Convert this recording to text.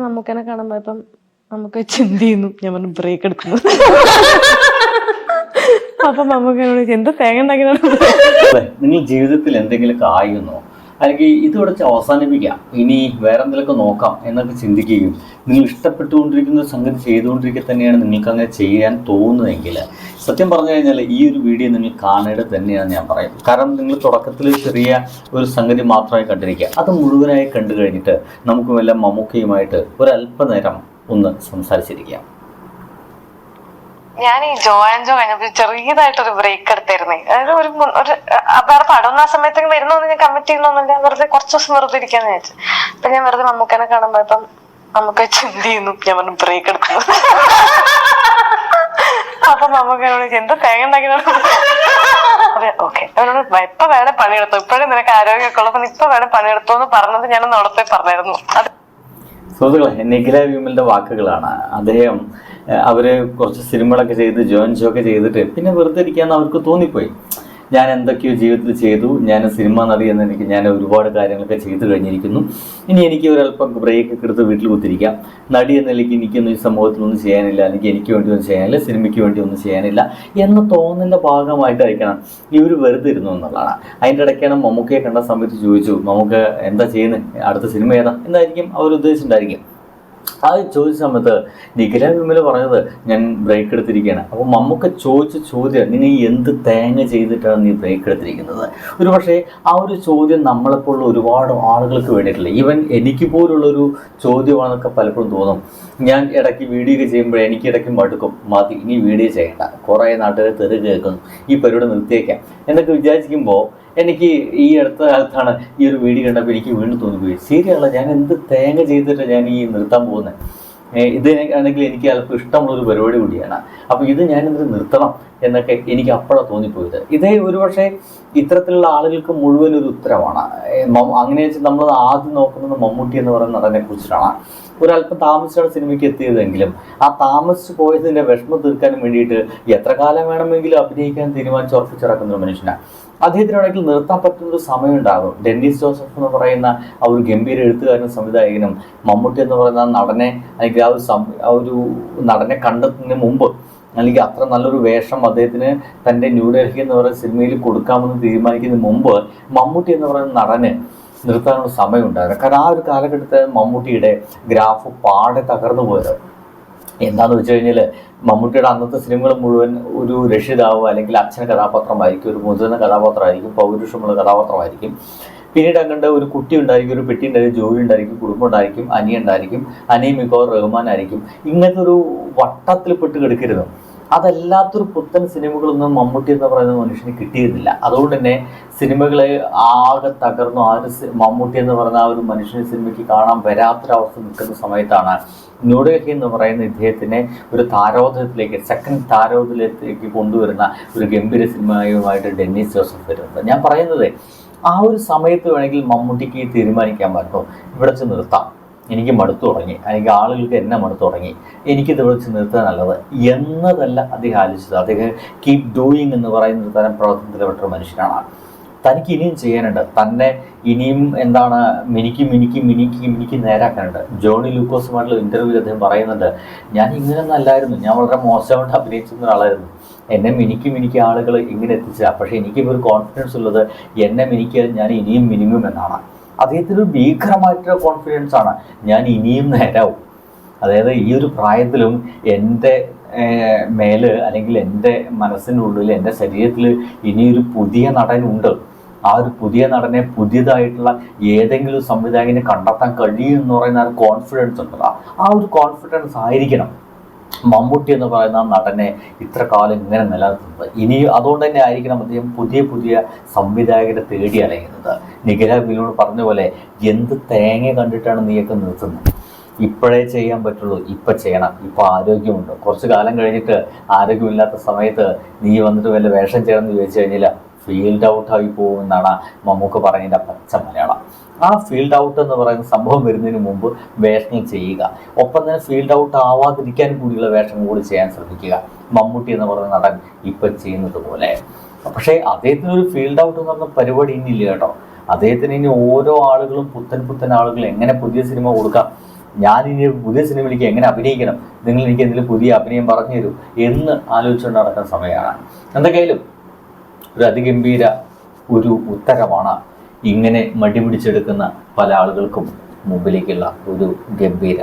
വെറുതെ മമ്മൂക്കനെ കാണാൻ പോയപ്പം നമുക്ക് ചിന്തിയുന്നു. ഞാൻ പറഞ്ഞു ബ്രേക്ക് എടുക്കുന്നു. അപ്പൊ ചോദിച്ചു, എന്താ തേങ്ങ ഉണ്ടാക്കി നിങ്ങൾ ജീവിതത്തിൽ എന്തെങ്കിലും ആയിരുന്നോ അല്ലെങ്കിൽ ഇതോടെ അവസാനിപ്പിക്കാം. ഇനി വേറെ എന്തെങ്കിലുമൊക്കെ നോക്കാം എന്നൊക്കെ ചിന്തിക്കുകയും നിങ്ങൾ ഇഷ്ടപ്പെട്ടുകൊണ്ടിരിക്കുന്ന സംഗതി ചെയ്തുകൊണ്ടിരിക്കുക തന്നെയാണ് നിങ്ങൾക്ക് അങ്ങനെ ചെയ്യാൻ തോന്നുന്നതെങ്കിൽ സത്യം പറഞ്ഞു കഴിഞ്ഞാൽ ഈ ഒരു വീഡിയോ നിങ്ങൾ കാണേണ്ടത് തന്നെയാണ് ഞാൻ പറയും കാരണം നിങ്ങൾ തുടക്കത്തിൽ ചെറിയ ഒരു സംഗതി മാത്രമായി കണ്ടിരിക്കുക. അത് മുഴുവനായി കണ്ടു കഴിഞ്ഞിട്ട് നമുക്ക് വല്ല മമ്മൂക്കയുമായിട്ട് ഒരല്പനേരം ഒന്ന് സംസാരിച്ചിരിക്കാം. ഞാൻ ഈ ജോ ആൻഡ് ജോ കഴിഞ്ഞപ്പോ ചെറിയതായിട്ടൊരു ബ്രേക്ക് എടുത്തായിരുന്നേ അതായത് ഒരു ഒരു വേറെ പടം ആ സമയത്തേക്ക് വരുന്നൊന്നും ഞാൻ കമ്മിറ്റ് ചെയ്യുന്നൊന്നുമില്ല. വെറുതെ കുറച്ച് ദിവസം വെറുതെ ഇരിക്കാന്ന് വിചാരിച്ചു. അപ്പൊ ഞാൻ വെറുതെ മമ്മൂക്കനെ കാണുമ്പോ ഇപ്പം നമുക്ക് ചിന്തി ചെയ്യുന്നു. ഞാൻ പറഞ്ഞു ബ്രേക്ക് എടുക്കുന്നു അപ്പൊ മമ്മൂക്കനോട് എന്ത് തേങ്ങ ഉണ്ടാക്കിയതാണ്? ഇപ്പൊ വേണേ പണിയെടുത്തു. ഇപ്പോഴും നിനക്ക് ആരോഗ്യമൊക്കെ ഉള്ളപ്പോ ഇപ്പൊ വേണേ പണിയെടുത്തു എന്ന് പറഞ്ഞത് ഞാൻ അവിടെ പറഞ്ഞായിരുന്നു സുഹൃത്തുക്കളെ നിഖില വിമലിന്റെ വാക്കുകളാണ്. അദ്ദേഹം അവർ കുറച്ച് സിനിമകളൊക്കെ ചെയ്ത് ജോയിൻ ഷോ ഒക്കെ ചെയ്തിട്ട് പിന്നെ വെറുതെ ഇരിക്കാന്ന് അവർക്ക് തോന്നിപ്പോയി. ഞാൻ എന്തൊക്കെയോ ജീവിതത്തിൽ ചെയ്തു. ഞാൻ സിനിമ നടി എന്ന എനിക്ക് ഞാൻ ഒരുപാട് കാര്യങ്ങളൊക്കെ ചെയ്തു കഴിഞ്ഞിരിക്കുന്നു. ഇനി എനിക്ക് ഒരല്പം ബ്രേക്ക് ഒക്കെ എടുത്ത് വീട്ടിൽ കുത്തിരിക്കാം. നടി എന്ന നിലയ്ക്ക് എനിക്കൊന്നും ഈ സമൂഹത്തിലൊന്നും ചെയ്യാനില്ല. എനിക്ക് എനിക്ക് വേണ്ടി ഒന്നും ചെയ്യാനില്ല. സിനിമയ്ക്ക് വേണ്ടി ഒന്നും ചെയ്യാനില്ല എന്ന തോന്നലിന്റെ ഭാഗമായിട്ടായിരിക്കണം ഈ ഒരു വെറുതെ ഇരുന്നു എന്നുള്ളതാണ്. അതിന്റെ ഇടയ്ക്കാണ് മമ്മൂക്കയെ കണ്ട സമയത്ത് ചോദിച്ചു നമുക്ക് എന്താ ചെയ്യുന്നത് അടുത്ത സിനിമ ഏതാ? എന്തായിരിക്കും അവർ ഉദ്ദേശിച്ചിട്ടുണ്ടായിരിക്കും. ആ ചോദിച്ച സമയത്ത് നിഖില വിമൽ പറഞ്ഞത് ഞാൻ ബ്രേക്ക് എടുത്തിരിക്കുകയാണ്. അപ്പോൾ മമ്മൂക്ക ചോദിച്ച ചോദ്യം നിങ്ങൾ എന്ത് തേങ്ങ ചെയ്തിട്ടാണ് നീ ബ്രേക്ക് എടുത്തിരിക്കുന്നത്? ഒരു പക്ഷേ ആ ഒരു ചോദ്യം നമ്മളെപ്പോലുള്ള ഒരുപാട് ആളുകൾക്ക് വേണ്ടിയിട്ടില്ല. ഈവൻ എനിക്ക് പോലുള്ളൊരു ചോദ്യമാണെന്നൊക്കെ പലപ്പോഴും തോന്നും. ഞാൻ ഇടയ്ക്ക് വീഡിയോ ഒക്കെ ചെയ്യുമ്പോൾ എനിക്ക് ഇടയ്ക്ക് മടുക്കും. മതി ഇനി വീഡിയോ ചെയ്യണ്ട. കുറേ നാട്ടുകാർ തെറി കേൾക്കുന്നു. ഈ പരിപാടി നിർത്തിയേക്കാം. എന്നൊക്കെ വിചാരിക്കുമ്പോൾ എനിക്ക് ഈ അടുത്ത കാലത്താണ് ഈ ഒരു വീഡിയോ കണ്ടപ്പോൾ എനിക്ക് വീണ്ടും തോന്നിപ്പോയി. ശരിയല്ല ഞാൻ എന്ത് തേങ്ങ ചെയ്തിട്ട് ഞാൻ ഈ നിർത്താൻ പോകുന്നത് ഇത് ആണെങ്കിൽ എനിക്ക് അല്പം ഇഷ്ടമുള്ള ഒരു പരിപാടി കൂടിയാണ്. അപ്പോൾ ഇത് ഞാൻ എന്ത് നിർത്തണം എന്നൊക്കെ എനിക്ക് അപ്പോഴാണ് തോന്നിപ്പോയത്. ഇതേ ഒരുപക്ഷെ ഇത്തരത്തിലുള്ള ആളുകൾക്ക് മുഴുവൻ ഒരു ഉത്തരവാണ്. അങ്ങനെ വെച്ച് നമ്മൾ ആദ്യം നോക്കുന്നത് മമ്മൂട്ടി എന്ന് പറയുന്ന നടനെ കുറിച്ചിട്ടാണ്. ഒരല്പം താമസിച്ചാണ് സിനിമയ്ക്ക് എത്തിയതെങ്കിലും ആ താമസിച്ച് പോയതിന്റെ വിഷമം തീർക്കാൻ വേണ്ടിയിട്ട് എത്ര കാലം വേണമെങ്കിലും അഭിനയിക്കാൻ തീരുമാനിച്ച് ഉറപ്പിച്ചിറക്കുന്ന ഒരു മനുഷ്യനാണ് അദ്ദേഹത്തിനാണെങ്കിൽ നിർത്താൻ പറ്റുന്ന ഒരു സമയം ഉണ്ടാകും. ഡെന്നിസ് ജോസഫ് എന്ന് പറയുന്ന ആ ഒരു ഗംഭീര എഴുത്തുകാരനും സംവിധായകനും മമ്മൂട്ടി എന്ന് പറയുന്ന നടനെ അല്ലെങ്കിൽ ആ ഒരു ആ ഒരു നടനെ കണ്ടെത്തുന്നതിന് മുമ്പ് അല്ലെങ്കിൽ അത്ര നല്ലൊരു വേഷം അദ്ദേഹത്തിന് തന്റെ ന്യൂഡൽഹി എന്ന് പറയുന്ന സിനിമയിൽ കൊടുക്കാമെന്ന് തീരുമാനിക്കുന്ന മുമ്പ് മമ്മൂട്ടി എന്ന് പറയുന്ന നടന് നിർത്താനുള്ള സമയം ഉണ്ടായിരുന്നു കാരണം ആ ഒരു കാലഘട്ടത്തിൽ മമ്മൂട്ടിയുടെ ഗ്രാഫ് പാടെ തകർന്നു പോയത്. എന്താണെന്ന് വെച്ച് കഴിഞ്ഞാൽ മമ്മൂട്ടിയുടെ അന്നത്തെ സിനിമകൾ മുഴുവൻ ഒരു രക്ഷിതാവ് അല്ലെങ്കിൽ അച്ഛൻ കഥാപാത്രമായിരിക്കും ഒരു മുതിർന്ന കഥാപാത്രമായിരിക്കും പൗരുഷമുള്ള കഥാപാത്രമായിരിക്കും. പിന്നീട് അങ്ങോട്ട് ഒരു കുട്ടി ഉണ്ടായിരിക്കും ഒരു പെട്ടി ഉണ്ടായിരിക്കും ജോലി ഉണ്ടായിരിക്കും കുടുംബം ഉണ്ടായിരിക്കും അനിയ ഉണ്ടായിരിക്കും മിക്കവാറും റഹ്മാൻ ആയിരിക്കും. ഇങ്ങനത്തെ ഒരു വട്ടത്തിൽ പെട്ട് കിടക്കരുത്. അതല്ലാത്തൊരു പുത്തൻ സിനിമകളൊന്നും മമ്മൂട്ടി എന്ന് പറയുന്ന മനുഷ്യന് കിട്ടിയിരുന്നില്ല. അതുകൊണ്ട് തന്നെ സിനിമകളെ ആകെ തകർന്നു ആ ഒരു മമ്മൂട്ടി എന്ന് പറയുന്ന ആ ഒരു മനുഷ്യനെ സിനിമയ്ക്ക് കാണാൻ വരാത്തൊരവസ്ഥ നിൽക്കുന്ന സമയത്താണ് ന്യൂഡൽഹി എന്ന് പറയുന്ന ഇദ്ദേഹത്തിനെ ഒരു താരോദയത്തിലേക്ക് സെക്കൻഡ് താരോദയത്തിലേക്ക് കൊണ്ടുവരുന്ന ഒരു ഗംഭീര സിനിമയുമായിട്ട് ഡെന്നിസ് ജോസഫ് വരുന്നത്. ഞാൻ പറയുന്നത് ആ ഒരു സമയത്ത് വേണമെങ്കിൽ മമ്മൂട്ടിക്ക് തീരുമാനിക്കാൻ പറ്റും ഇവിടെ വെച്ച് നിർത്താം. എനിക്ക് മടുത്തു തുടങ്ങി. അല്ലെങ്കിൽ ആളുകൾക്ക് എന്നെ മടുത്തു തുടങ്ങി. എനിക്കിത് വെച്ച് നിർത്താൻ നല്ലത് എന്നതല്ല അദ്ദേഹം ആലോചിച്ചത്. അദ്ദേഹം കീപ് ഡൂയിങ് എന്ന് പറയുന്ന തരം പ്രവർത്തനത്തിൽപ്പെട്ട ഒരു മനുഷ്യനാണ്. തനിക്ക് ഇനിയും ചെയ്യാനുണ്ട്. തന്നെ ഇനിയും എന്താണ് മിനിക്ക് മിനിക്ക് മിനിക്ക് മിനിക്ക് നേരാക്കാനുണ്ട്. ജോണി ലൂക്കോസുമായിട്ടുള്ള ഇന്റർവ്യൂവിൽ അദ്ദേഹം പറയുന്നുണ്ട് ഞാൻ ഇങ്ങനെയൊന്നും അല്ലായിരുന്നു. ഞാൻ വളരെ മോശമായിട്ട് അഭിനയിച്ചിരുന്ന ഒരാളായിരുന്നു. എന്നെ മിനിക്ക് മിനിക്ക് ആളുകൾ ഇങ്ങനെ എത്തിച്ചതാണ് പക്ഷേ എനിക്കിപ്പോൾ ഒരു കോൺഫിഡൻസ് ഉള്ളത് എന്നെ മിനിക്കാൻ ഞാൻ ഇനിയും മിനിങ്ങും എന്നാണ്. അദ്ദേഹത്തിന് ഭീകരമായിട്ടുള്ള കോൺഫിഡൻസ് ആണ്. ഞാൻ ഇനിയും നേരാവും. അതായത് ഈ ഒരു പ്രായത്തിലും എന്റെ മേൽ അല്ലെങ്കിൽ എന്റെ മനസ്സിനുള്ളിൽ എന്റെ ശരീരത്തിൽ ഇനിയൊരു പുതിയ നടനുണ്ട് ആ ഒരു പുതിയ നടനെ പുതിയതായിട്ടുള്ള ഏതെങ്കിലും സംവിധായകനെ കണ്ടെത്താൻ കഴിയും എന്ന് പറയുന്ന ആ കോൺഫിഡൻസ് ഉണ്ടല്ലോ. ആ ഒരു കോൺഫിഡൻസ് ആയിരിക്കണം. മമ്മൂട്ടി എന്ന് പറയുന്ന നടനെ ഇത്ര കാലം ഇങ്ങനെ നിലനിർത്തുന്നത്. ഇനി അതുകൊണ്ട് തന്നെ ആയിരിക്കണം അദ്ദേഹം പുതിയ പുതിയ സംവിധായകരെ തേടി അലയുന്നത്. നിഖില ബിനോട് പറഞ്ഞ പോലെ എന്ത് തേങ്ങ കണ്ടിട്ടാണ് നീയൊക്കെ നിർത്തുന്നത്? ഇപ്പോഴേ ചെയ്യാൻ പറ്റുള്ളൂ ഇപ്പം ചെയ്യണം. ഇപ്പം ആരോഗ്യമുണ്ട്. കുറച്ച് കാലം കഴിഞ്ഞിട്ട് ആരോഗ്യമില്ലാത്ത സമയത്ത് നീ വന്നിട്ട് വല്ല വേഷം ചെയ്യണമെന്ന് ചോദിച്ചു കഴിഞ്ഞാൽ ഫീൽഡ് ഔട്ടായി പോകുമെന്നാണ് മമ്മൂക്ക് പറയുന്നതിന്റെ പച്ച മലയാളം. ആ ഫീൽഡ് ഔട്ട് എന്ന് പറയുന്ന സംഭവം വരുന്നതിന് മുമ്പ് വേഷം ചെയ്യുക. ഒപ്പം തന്നെ ഫീൽഡ് ഔട്ട് ആവാതിരിക്കാൻ കൂടിയുള്ള വേഷം കൂടി ചെയ്യാൻ ശ്രമിക്കുക. മമ്മൂട്ടി എന്ന് പറയുന്ന നടൻ ഇപ്പം ചെയ്യുന്നത് പോലെ. പക്ഷേ അദ്ദേഹത്തിന് ഒരു ഫീൽഡ് ഔട്ട് എന്ന് പറഞ്ഞ പരിപാടി ഇനിയില്ല കേട്ടോ. അദ്ദേഹത്തിന് ഇനി ഓരോ ആളുകളും പുത്തൻ പുത്തൻ ആളുകൾ എങ്ങനെ പുതിയ സിനിമ കൊടുക്കാം? ഞാൻ ഇനി പുതിയ സിനിമയിലേക്ക് എങ്ങനെ അഭിനയിക്കണം? നിങ്ങൾ എനിക്ക് എന്തെങ്കിലും പുതിയ അഭിനയം പറഞ്ഞു തരൂ എന്ന് ആലോചിച്ചുകൊണ്ട് നടക്കുന്ന സമയമാണ്. എന്തൊക്കെയായാലും ഒരു അതിഗംഭീര ഒരു ഉത്തരമാണ് ഇങ്ങനെ മടി പിടിച്ചെടുക്കുന്ന പല ആളുകൾക്കും മുമ്പിലേക്കുള്ള ഒരു ഗംഭീര